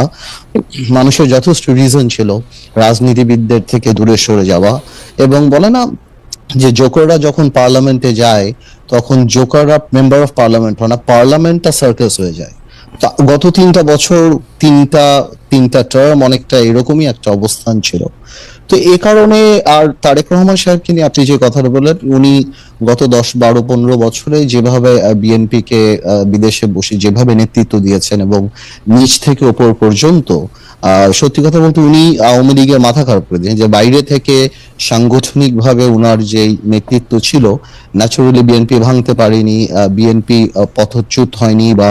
না। মানুষের যথেষ্ট রিজন ছিল রাজনীতিবিদদের থেকে দূরে সরে যাওয়া এবং বলে না যে জোকাররা যখন পার্লামেন্টে যায়, তখন জোকাররা মেম্বার অফ পার্লামেন্ট হয় না পার্লামেন্টটা সার্কাস হয়ে যায়। গত তিনটা বছর তিনটা তিনটা টার্ম অনেকটা এরকমই একটা অবস্থান ছিল। তো এ কারণে আর তারেক রহমান সাহেবকে নিয়ে আপনি যে কথাটা বললেন উনি গত দশ বারো পনেরো বছরে যেভাবে বিএনপি কে আহ, বিদেশে বসে যেভাবে নেতৃত্ব দিয়েছেন এবং নিচ থেকে ওপর পর্যন্ত সত্যি কথা বলতে উনি আওয়ামী লীগের মাথা খারাপ করে দিয়েছেন। যে বাইরে থেকে সাংগঠনিক ভাবে উনার যে নেতৃত্ব ছিল ন্যাচুরালি বিএনপি ভাঙতে পারেনি বিএনপি পথচ্যুত হয়নি বা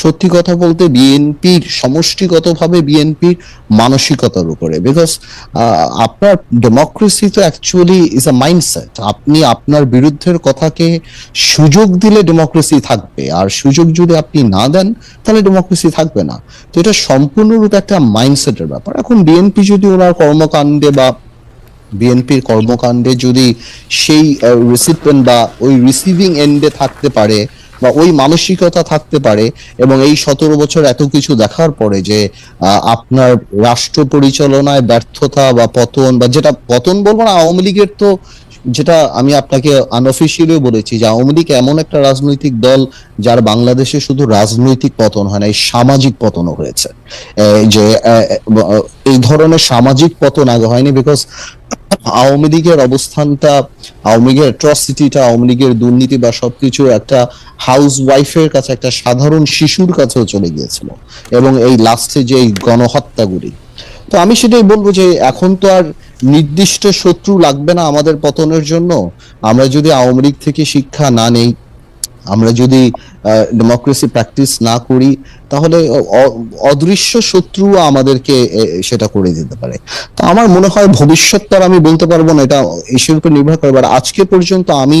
সত্যি কথা বলতে বিএনপির, সমষ্টিগতভাবে বিএনপির মানসিকতার উপরে। বিকজ আপনার ডেমোক্রেসি তো অ্যাকচুয়ালি ইজ আ মাইন্ডসেট আপনি আপনার বিরুদ্ধের কথাকে সুযোগ দিলে ডেমোক্রেসি থাকবে। আর সুযোগ যদি আপনি না দেন, তাহলে ডেমোক্রেসি থাকবে না। তো এটা সম্পূর্ণরূপে একটা মাইন্ডসেটের ব্যাপার। এখন বিএনপি যদি ওনার কর্মকাণ্ডে বা বিএনপির কর্মকাণ্ডে যদি সেই রিসিপেন্ট বা ওই রিসিভিং এন্ডে থাকতে পারে বা ওই মানসিকতা থাকতে পারে এবং এই সতেরো বছর এত কিছু দেখার পরে যে আপনার রাষ্ট্র পরিচালনায় ব্যর্থতা বা পতন বা যেটা পতন বলব না, আওয়ামী লীগের তো যেটা আমি আপনাকে আনঅফিসিয়ালিও বলেছি যে আওয়ামী লীগ এমন একটা রাজনৈতিক দল যার বাংলাদেশে শুধু রাজনৈতিক পতন হয় না, এই সামাজিক পতনও হয়েছে। যে এই ধরনের সামাজিক পতন আগে হয়নি বিকজ আওয়ামী লীগের অবস্থানটা, আওয়ামী লীগের অ্যাট্রসিটিটা আওয়ামী লীগের দুর্নীতি বা সবকিছু একটা হাউস ওয়াইফের কাছে, একটা সাধারণ শিশুর কাছেও চলে গিয়েছিল। এবং এই লাস্টে যে এই গণহত্যাগুলি। তো আমি সেটাই বলব যে এখন তো আর নির্দিষ্ট শত্রু লাগবে না আমাদের পতনের জন্য? আমরা যদি আওয়ামী লীগ থেকে শিক্ষা না নেই, আমরা যদি ডেমোক্রেসি প্র্যাকটিস না করি, তাহলে অদৃশ্য শত্রু আমাদেরকে সেটা করে দিতে পারে। তো আমার মনে হয় ভবিষ্যৎ আমি বলতে পারব না, এটা ইস্যুর উপর নির্ভর করে আজকে পর্যন্ত আমি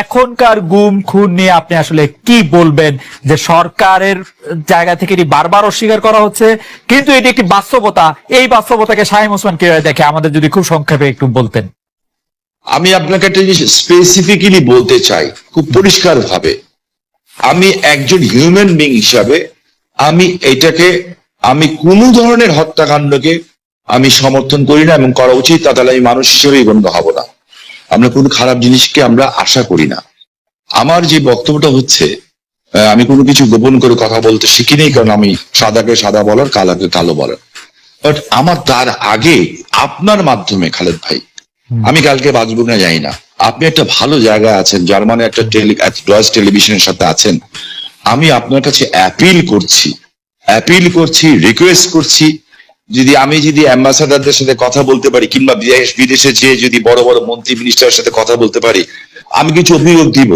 এখনকার গুম, খুন নিয়ে আপনি আসলে কি বলবেন? যে সরকারের জায়গা থেকে এটি বারবার অস্বীকার করা হচ্ছে, কিন্তু এটি একটি বাস্তবতা। এই বাস্তবতাকে শাহিম ওসমান কীভাবে দেখে? আমাদের যদি খুব সংক্ষেপে একটু বলতেন। আমি আপনাকে একটা জিনিস স্পেসিফিক্যালি বলতে চাই, খুব পরিষ্কার ভাবে আমি একজন হিউম্যান বিং হিসাবে আমি এটাকে, আমি কোনো ধরনের হত্যাকাণ্ডকে আমি সমর্থন করি না এবং করা উচিত, তা তাহলে আমি মানুষ হিসেবেই গণ্য হব না। আমরা কোনো খারাপ জিনিসকে আমরা আশা করি না। আমার যে বক্তব্যটা হচ্ছে আমি কোনো কিছু গোপন করে কথা বলতে শিখি নেই কারণ আমি সাদাকে সাদা বলার কালাকে কালো বলার। বাট আমার তার আগে আপনার মাধ্যমে খালেদ ভাই আমি কালকে বাঁচবো না জানি না। আপনি একটা ভালো জায়গায় আছেন জার্মানি একটা ডয়েস টেলিভিশনের সাথে আছেন। আমি আপনার কাছে অ্যাপিল করছি অ্যাপিল করছি রিকোয়েস্ট করছি যদি আমি যদি অ্যাম্বাসাডারদের সাথে কথা বলতে পারি, কিংবা বিদেশ বিদেশে যেয়ে যদি বড় বড় মন্ত্রী মিনিস্টারের সাথে কথা বলতে পারি, আমি কিছু অভিযোগ দিব।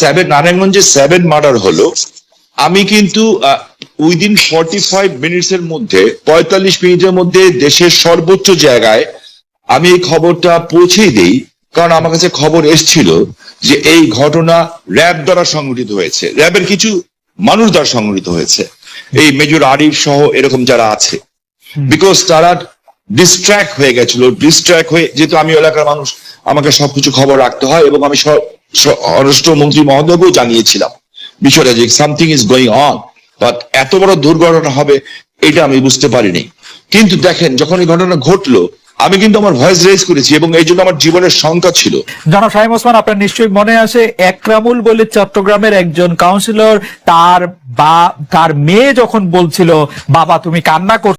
সেভেন নারায়ণগঞ্জে সেভেন মার্ডার হলো। আমি কিন্তু উইদিন ফর্টি ফাইভ মিনিটস এর মধ্যে, পঁয়তাল্লিশ মিনিটের মধ্যে দেশের সর্বোচ্চ জায়গায় আমি এই খবরটা পৌঁছে দিই। কারণ আমার কাছে খবর এসছিল যে এই ঘটনা র্যাব দ্বারা সংঘটিত হয়েছে। র্যাবের কিছু মানুষ দ্বারা সংঘটিত হয়েছে। এই মেজর আরিফ সহ এরকম যারা আছে। বিকজ তারা ডিস্ট্র্যাক্ট হয়ে গেছিল। ডিস্ট্র্যাক্ট হয়ে যেহেতু আমি এলাকার মানুষ আমাকে সবকিছু খবর রাখতে হয় এবং আমি স্ব- স্ব- স্বরাষ্ট্রমন্ত্রী মহোদয়কেও জানিয়েছিলাম। বিষয়টা যে something is going on but এত বড় দুর্ঘটনা হবে এটা আমি বুঝতে পারিনি। কিন্তু দেখেন যখন এই ঘটনা ঘটলো আমি কিন্তু আমার ভয়েস রেজ করেছি এবং এই জন্য আমার জীবনের শঙ্কা ছিল। জনাব শাহিম ওসমান আপনার নিশ্চয়ই মনে আসে একরামুল বলে চট্টগ্রামের একজন কাউন্সিলর তার বা তার মেয়ে যখন বলছিল বাবা তুমি কান্না কর